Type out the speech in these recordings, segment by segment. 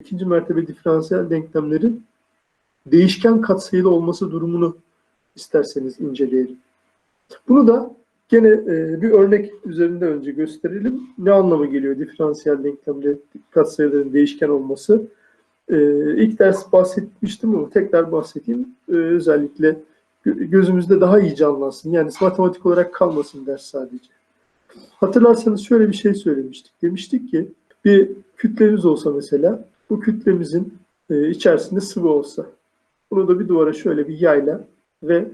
ikinci mertebe diferansiyel denklemlerin değişken katsayılı olması durumunu isterseniz inceleyelim. Bunu da gene e, bir örnek üzerinde önce gösterelim. Ne anlama geliyor diferansiyel denklemde katsayıların değişken olması? E, ilk ders bahsetmiştim ama tekrar bahsedeyim. E, özellikle gö- gözümüzde daha iyi canlansın. Yani matematik olarak kalmasın ders sadece. Hatırlarsanız şöyle bir şey söylemiştik. Demiştik ki bir kütlemiz olsa mesela bu kütlemizin e, içerisinde sıvı olsa bunu da bir duvara şöyle bir yayla ve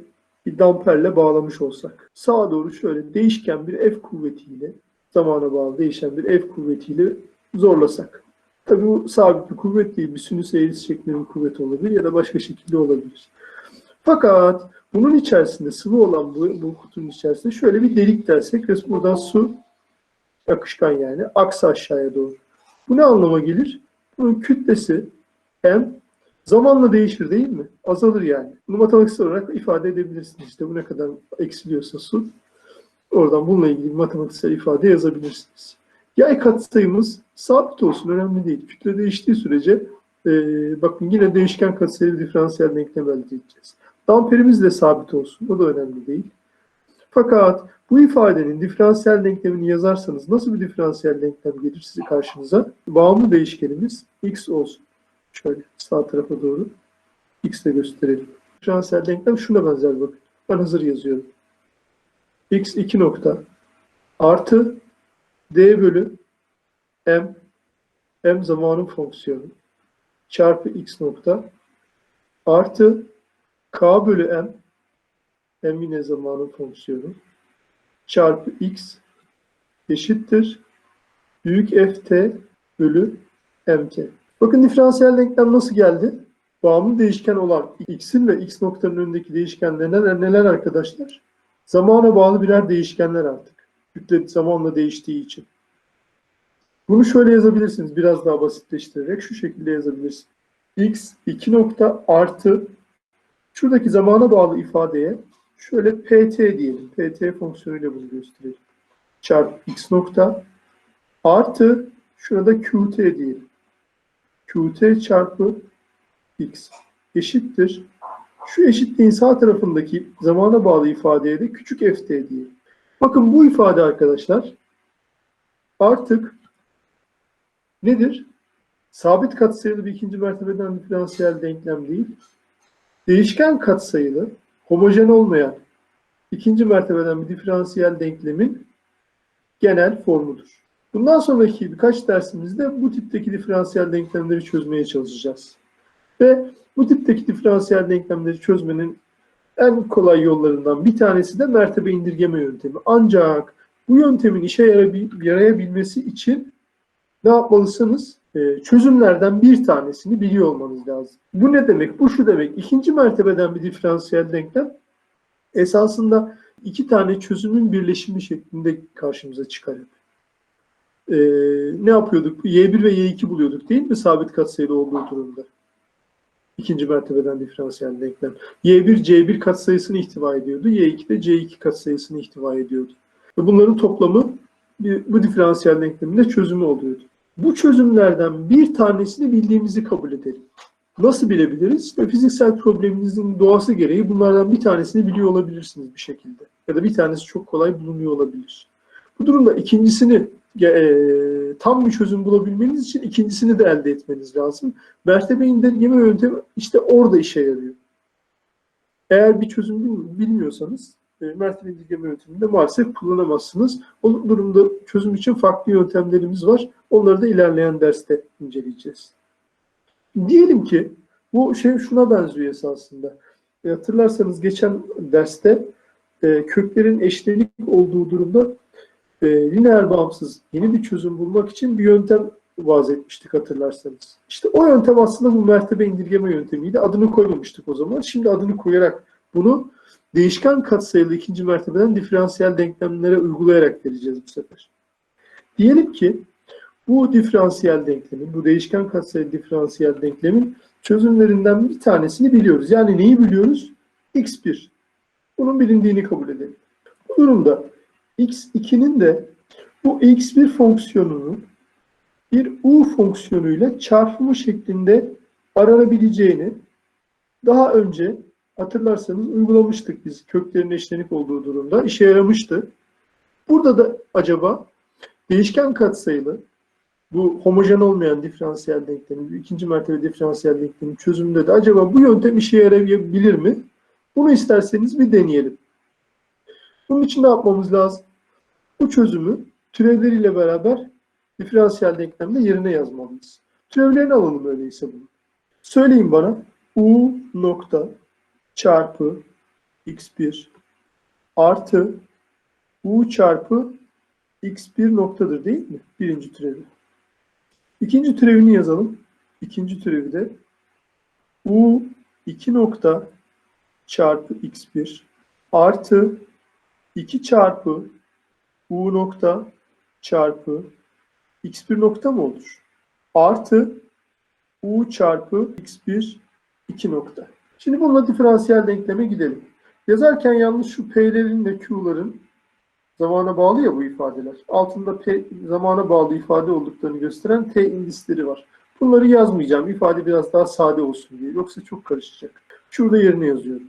bir damperle bağlamış olsak. Sağa doğru şöyle değişken bir F kuvvetiyle zamana bağlı değişen bir F kuvvetiyle zorlasak. Tabii bu sabit bir kuvvet değil. Bir sinüs eğrisi şeklinde bir kuvvet olabilir ya da başka şekilde olabilir. Fakat bunun içerisinde sıvı olan bu, bu kutunun içerisinde şöyle bir delik dersek buradan su akışkan yani aksa aşağıya doğru. Bu ne anlama gelir? Bunun kütlesi m zamanla değişir değil mi? Azalır yani. Bunu matematiksel olarak ifade edebilirsiniz. İşte bu ne kadar eksiliyorsa su. Oradan bununla ilgili matematiksel ifade yazabilirsiniz. Yay katsayımız sabit olsun önemli değil. Kütle değiştiği sürece e, bakın yine değişken katsayılı diferansiyel denklem elde edeceğiz. Damperimiz de sabit olsun. O da önemli değil. Fakat bu ifadenin diferansiyel denklemini yazarsanız nasıl bir diferansiyel denklem gelir size karşınıza? Bağımlı değişkenimiz x olsun. Şöyle sağ tarafa doğru x ile gösterelim. Diferansiyel denklem şuna benzer bakın. Ben hazır yazıyorum. x 2 nokta artı d bölü m m zamanın fonksiyonu çarpı x nokta artı k bölü m m yine zamanın fonksiyonu çarpı x eşittir büyük ft bölü mt. Bakın diferansiyel denklem nasıl geldi? Bağımlı değişken olan x'in ve x noktanın önündeki değişkenler neler, neler arkadaşlar? Zamana bağlı birer değişkenler artık. Kütle zamanla değiştiği için. Bunu şöyle yazabilirsiniz biraz daha basitleştirerek şu şekilde yazabilirsiniz. x 2 nokta artı şuradaki zamana bağlı ifadeye şöyle pt diyelim. pt fonksiyonuyla bunu gösterelim. Çarpı x nokta artı şurada qt diyelim. qt çarpı x eşittir. Şu eşitliğin sağ tarafındaki zamana bağlı ifadeye de küçük ft diyelim. Bakın bu ifade arkadaşlar artık nedir? Sabit katsayılı bir ikinci mertebeden diferansiyel denklem değil. Değişken katsayılı, homojen olmayan ikinci mertebeden bir diferansiyel denklemin genel formudur. Bundan sonraki birkaç dersimizde bu tipteki diferansiyel denklemleri çözmeye çalışacağız. Ve bu tipteki diferansiyel denklemleri çözmenin en kolay yollarından bir tanesi de mertebe indirgeme yöntemi. Ancak bu yöntemin işe yarayabilmesi için ne yapmalısınız? Ee, çözümlerden bir tanesini biliyor olmanız lazım. Bu ne demek? Bu şu demek. İkinci mertebeden bir diferansiyel denklem esasında iki tane çözümün birleşimi şeklinde karşımıza çıkar. Ee, ne yapıyorduk? Y1 ve Y2 buluyorduk değil mi? Sabit katsayılı olduğu durumda. İkinci mertebeden diferansiyel denklem. Y1 C1 katsayısını ihtiva ediyordu. Y2 de C2 katsayısını ihtiva ediyordu. Ve bunların toplamı bu diferansiyel denklemin de çözümü oluyordu. Bu çözümlerden bir tanesini bildiğimizi kabul edelim. Nasıl bilebiliriz? İşte fiziksel probleminizin doğası gereği bunlardan bir tanesini biliyor olabilirsiniz bir şekilde. Ya da bir tanesi çok kolay bulunuyor olabilir. Bu durumda ikincisini e, tam bir çözüm bulabilmeniz için ikincisini de elde etmeniz lazım. Mertebe indirgeme yöntemi işte orada işe yarıyor. Eğer bir çözüm bilmiyorsanız e, mertebe indirgeme yönteminde maalesef kullanamazsınız. O durumda çözüm için farklı yöntemlerimiz var. Onları da ilerleyen derste inceleyeceğiz. Diyelim ki bu şey şuna benziyor esasında. E, hatırlarsanız geçen derste e, köklerin eşlenik olduğu durumda e, lineer bağımsız yeni bir çözüm bulmak için bir yöntem vaz etmiştik hatırlarsanız. İşte o yöntem aslında bu mertebe indirgeme yöntemiydi. Adını koymamıştık o zaman. Şimdi adını koyarak bunu değişken katsayılı ikinci mertebeden diferansiyel denklemlere uygulayarak vereceğiz bu sefer. Diyelim ki bu diferansiyel denklemin, bu değişken katsayılı diferansiyel denklemin çözümlerinden bir tanesini biliyoruz. Yani neyi biliyoruz? x1. Bunun bilindiğini kabul edelim. Bu durumda x2'nin de bu x1 fonksiyonunu bir u fonksiyonuyla çarpımı şeklinde aranabileceğini daha önce hatırlarsanız uygulamıştık biz köklerin eşlenik olduğu durumda. işe yaramıştı. Burada da acaba değişken katsayılı bu homojen olmayan diferansiyel denklemin, ikinci mertebe diferansiyel denklemin çözümünde de acaba bu yöntem işe yarayabilir mi? Bunu isterseniz bir deneyelim. Bunun için ne yapmamız lazım? Bu çözümü türevleriyle beraber diferansiyel denklemde yerine yazmalıyız. Türevlerini alalım öyleyse bunu. Söyleyin bana u nokta çarpı x1 artı u çarpı x1 noktadır değil mi? Birinci türevi. İkinci türevini yazalım. İkinci türevi de u 2 nokta çarpı x1 artı 2 çarpı u nokta çarpı x1 nokta mı olur? Artı u çarpı x1 2 nokta. Şimdi bununla diferansiyel denkleme gidelim. Yazarken yalnız şu p'lerin ve q'ların zamana bağlı ya bu ifadeler. Altında p zamana bağlı ifade olduklarını gösteren t indisleri var. Bunları yazmayacağım. İfade biraz daha sade olsun diye. Yoksa çok karışacak. Şurada yerine yazıyorum.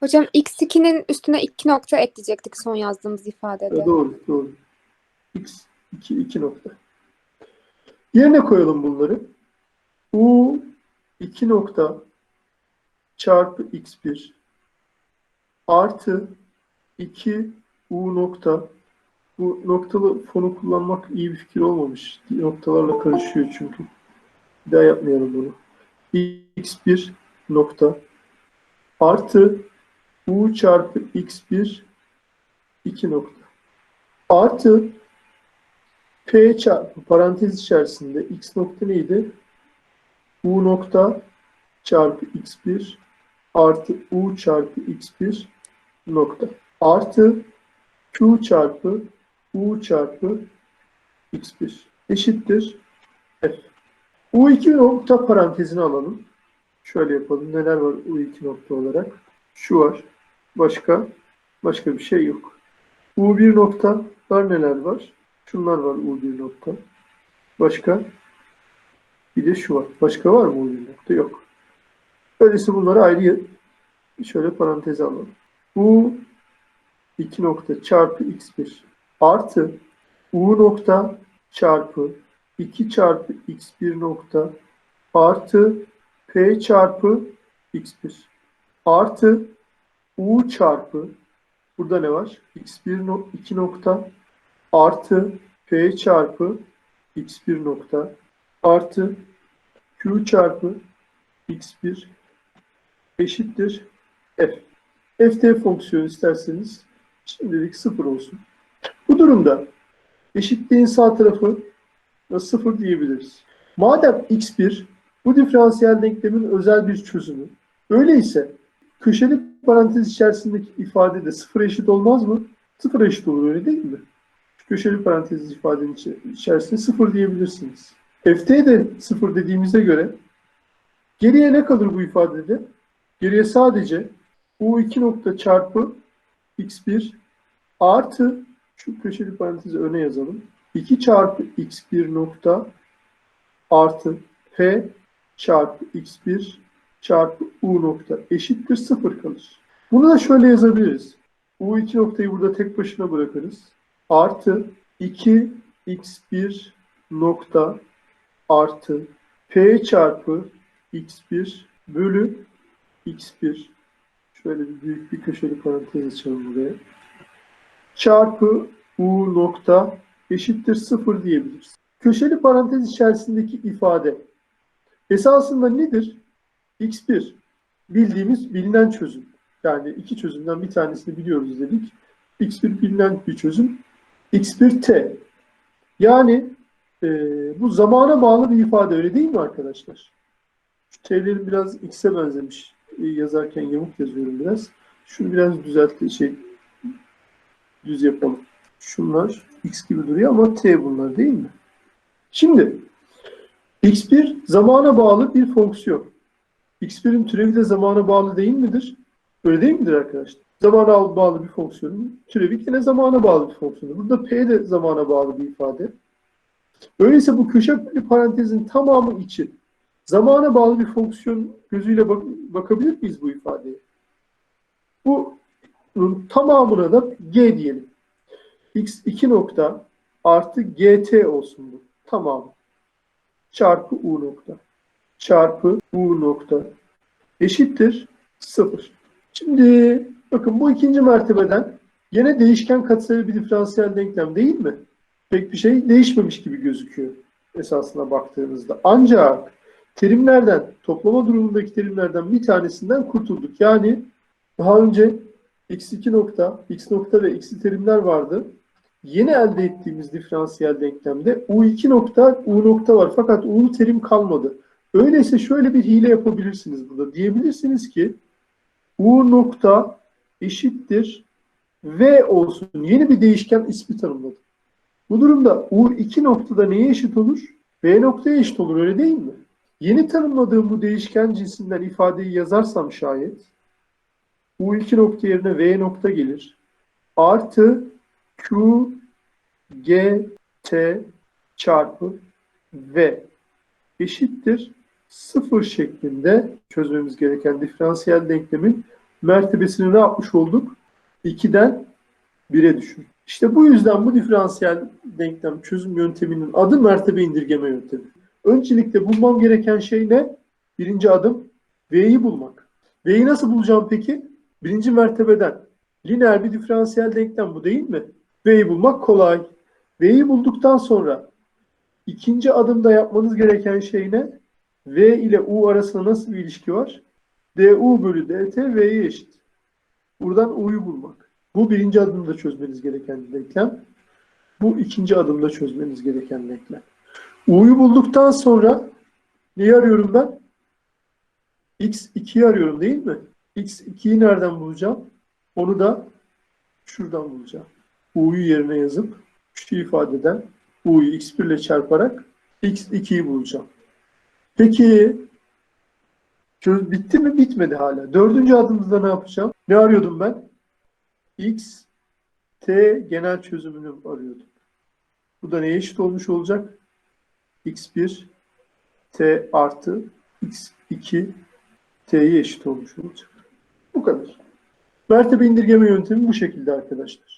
Hocam x2'nin üstüne 2 nokta ekleyecektik son yazdığımız ifadede. E, doğru, doğru. x 2 2 nokta. Yerine koyalım bunları. u 2 nokta çarpı x1 artı 2 u nokta bu noktalı fonu kullanmak iyi bir fikir olmamış. Noktalarla karışıyor çünkü. Bir daha yapmayalım bunu. x1 nokta artı u çarpı x1 2 nokta artı p çarpı parantez içerisinde x nokta neydi? u nokta çarpı x1 artı u çarpı x1 nokta artı q çarpı u çarpı x1 eşittir f. u2 nokta parantezini alalım. Şöyle yapalım. Neler var u2 nokta olarak? Şu var. Başka? Başka bir şey yok. U1 noktalar neler var? Şunlar var U1 nokta. Başka? Bir de şu var. Başka var mı U1 nokta? Yok. Öyleyse bunları ayrı şöyle paranteze alalım. U 2 nokta çarpı x1 artı U nokta çarpı 2 çarpı x1 nokta artı p çarpı x1 artı u çarpı burada ne var? x1 no 2 nokta artı p çarpı x1 nokta artı q çarpı x1 eşittir f. ft fonksiyonu isterseniz şimdilik sıfır olsun. Bu durumda eşitliğin sağ tarafı sıfır diyebiliriz. Madem x1 bu diferansiyel denklemin özel bir çözümü, öyleyse köşeli parantez içerisindeki ifade de sıfır eşit olmaz mı? Sıfır eşit olur öyle değil mi? Köşeli parantez ifadenin içerisinde sıfır diyebilirsiniz. ft de sıfır dediğimize göre geriye ne kalır bu ifadede? Geriye sadece u2 nokta çarpı x1 artı şu köşeli parantezi öne yazalım. 2 çarpı x1 nokta artı p çarpı x1 çarpı u nokta eşittir 0 kalır. Bunu da şöyle yazabiliriz. u2 noktayı burada tek başına bırakırız. Artı 2 x1 nokta artı p çarpı x1 bölü x1 şöyle bir büyük bir köşeli parantez açalım buraya. Çarpı u nokta eşittir 0 diyebiliriz. Köşeli parantez içerisindeki ifade esasında nedir? x1 bildiğimiz bilinen çözüm. Yani iki çözümden bir tanesini biliyoruz dedik. x1 bilinen bir çözüm. x1 t. Yani e, bu zamana bağlı bir ifade öyle değil mi arkadaşlar? Şu t'lerin biraz x'e benzemiş. E, yazarken yamuk yazıyorum biraz. Şunu biraz düzelt şey düz yapalım. Şunlar x gibi duruyor ama t bunlar değil mi? Şimdi x1 zamana bağlı bir fonksiyon. x1'in türevi de zamana bağlı değil midir? Öyle değil midir arkadaşlar? Zamana bağlı bir fonksiyonun türevi yine zamana bağlı bir fonksiyondur. Burada p de zamana bağlı bir ifade. Öyleyse bu köşe parantezin tamamı için zamana bağlı bir fonksiyon gözüyle bak- bakabilir miyiz bu ifadeye? Bunun tamamına da g diyelim. x2 nokta artı gt olsun bu. Tamam. Çarpı u nokta. Çarpı u nokta. Eşittir 0. Şimdi bakın bu ikinci mertebeden yine değişken katsayılı bir diferansiyel denklem değil mi? Pek bir şey değişmemiş gibi gözüküyor esasına baktığınızda. Ancak terimlerden, toplama durumundaki terimlerden bir tanesinden kurtulduk. Yani daha önce x2 nokta, x nokta ve x'i terimler vardı. Yeni elde ettiğimiz diferansiyel denklemde u2 nokta, u nokta var. Fakat u'lu terim kalmadı. Öyleyse şöyle bir hile yapabilirsiniz burada. Diyebilirsiniz ki u nokta eşittir v olsun. Yeni bir değişken ismi tanımladım. Bu durumda u2 noktada neye eşit olur? v noktaya eşit olur öyle değil mi? Yeni tanımladığım bu değişken cinsinden ifadeyi yazarsam şayet u2 nokta yerine v nokta gelir. Artı q g t çarpı v eşittir sıfır şeklinde çözmemiz gereken diferansiyel denklemin mertebesini ne yapmış olduk? 2'den 1'e düşür. İşte bu yüzden bu diferansiyel denklem çözüm yönteminin adı mertebe indirgeme yöntemi. Öncelikle bulmam gereken şey ne? Birinci adım V'yi bulmak. V'yi nasıl bulacağım peki? Birinci mertebeden. Lineer bir diferansiyel denklem bu değil mi? V'yi bulmak kolay. V'yi bulduktan sonra ikinci adımda yapmanız gereken şey ne? V ile U arasında nasıl bir ilişki var? du bölü dt V'ye eşit. Buradan U'yu bulmak. Bu birinci adımda çözmeniz gereken denklem. Bu ikinci adımda çözmeniz gereken denklem. U'yu bulduktan sonra neyi arıyorum ben? X2'yi arıyorum değil mi? X2'yi nereden bulacağım? Onu da şuradan bulacağım. U'yu yerine yazıp şu ifadeden U'yu X1 ile çarparak X2'yi bulacağım. Peki çöz bitti mi? Bitmedi hala. Dördüncü adımda ne yapacağım? Ne arıyordum ben? X T genel çözümünü arıyordum. Bu da neye eşit olmuş olacak? X1 T artı X2 T'ye eşit olmuş olacak. Bu kadar. Mertebe indirgeme yöntemi bu şekilde arkadaşlar.